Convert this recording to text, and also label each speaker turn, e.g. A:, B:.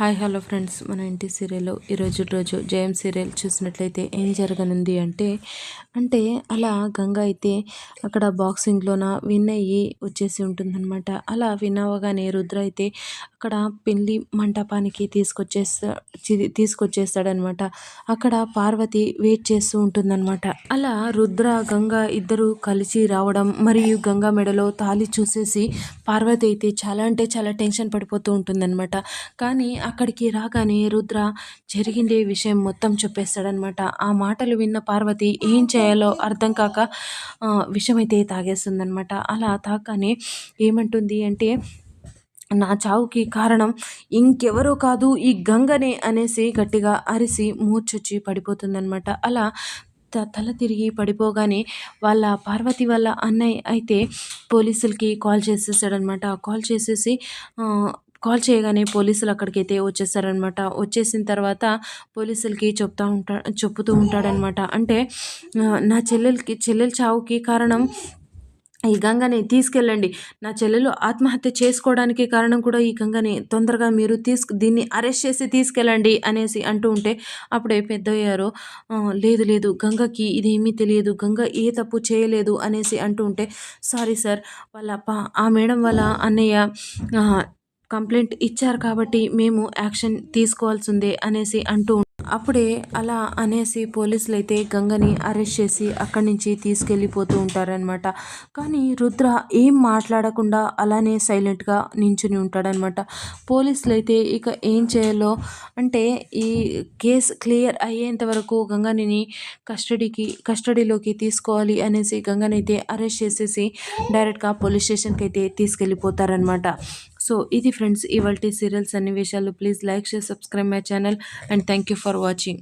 A: Hi hello friends. మన ఇంటి సీరియల్లో ఈరోజు రోజు జయం సీరియల్ చూసినట్లయితే ఏం జరగనుంది అంటే అంటే అలా గంగ అయితే అక్కడ బాక్సింగ్లోన విన్ అయ్యి వచ్చేసి ఉంటుందన్నమాట. అలా విన్ అవ్వగానే రుద్ర అయితే అక్కడ పెళ్ళి మంటపానికి తీసుకొచ్చేస్తా తీసుకొచ్చేస్తాడనమాట అక్కడ పార్వతి వెయిట్ చేస్తూ ఉంటుందన్నమాట. అలా రుద్ర గంగ ఇద్దరు కలిసి రావడం మరియు గంగ మెడలో తాలి చూసేసి పార్వతి అయితే చాలా అంటే చాలా టెన్షన్ పడిపోతూ ఉంటుందన్నమాట. కానీ అక్కడికి రాగానే రుద్ర జరిగిందే విషయం మొత్తం చెప్పేస్తాడనమాట ఆ మాటలు విన్న పార్వతి ఏం చేయాలో అర్థం కాక విషమైతే తాగేస్తుందనమాట అలా తాగానే ఏమంటుంది అంటే నా చావుకి కారణం ఇంకెవరో కాదు ఈ గంగనే అనేసి గట్టిగా అరిసి మూర్చొచ్చి పడిపోతుందనమాట అలా త తల తిరిగి పడిపోగానే వాళ్ళ పార్వతి వాళ్ళ అన్నయ్య అయితే పోలీసులకి కాల్ చేసేసాడనమాట కాల్ చేసేసి కాల్ చేయగానే పోలీసులు అక్కడికైతే వచ్చేసారనమాట వచ్చేసిన తర్వాత పోలీసులకి చెప్తా ఉంటా చెప్పుతూ ఉంటాడనమాట అంటే నా చెల్లెలకి చెల్లెల చావుకి కారణం ఈ గంగని తీసుకెళ్ళండి. నా చెల్లెలు ఆత్మహత్య చేసుకోవడానికి కారణం కూడా ఈ గంగని. తొందరగా మీరు తీసుకు దీన్ని అరెస్ట్ చేసి తీసుకెళ్ళండి అనేసి అంటూ ఉంటే అప్పుడే పెద్దయ్యారు. లేదు లేదు గంగకి ఇదేమీ తెలియదు. గంగ ఏ తప్పు చేయలేదు అనేసి అంటూ ఉంటే సారీ సార్ వాళ్ళ ఆ మేడం వాళ్ళ అన్నయ్య కంప్లైంట్ ఇచ్చారు కాబట్టి మేము యాక్షన్ తీసుకోవాల్సిందే అనేసి అంటూ అప్పుడే అలా అనేసి పోలీసులు అయితే గంగని అరెస్ట్ చేసి అక్కడి నుంచి తీసుకెళ్ళిపోతూ ఉంటారనమాట కానీ రుద్ర ఏం మాట్లాడకుండా అలానే సైలెంట్గా నించుని ఉంటాడనమాట పోలీసులు అయితే ఇక ఏం చేయాలో అంటే ఈ కేసు క్లియర్ అయ్యేంత వరకు గంగనిని కస్టడీకి కస్టడీలోకి తీసుకోవాలి అనేసి గంగని అయితే అరెస్ట్ చేసేసి డైరెక్ట్గా పోలీస్ స్టేషన్కి అయితే తీసుకెళ్ళిపోతారనమాట సో ఇది ఫ్రెండ్స్ ఇవాళ సీరియల్ సన్నివేశాలు. Please like share subscribe my channel and thank you for watching.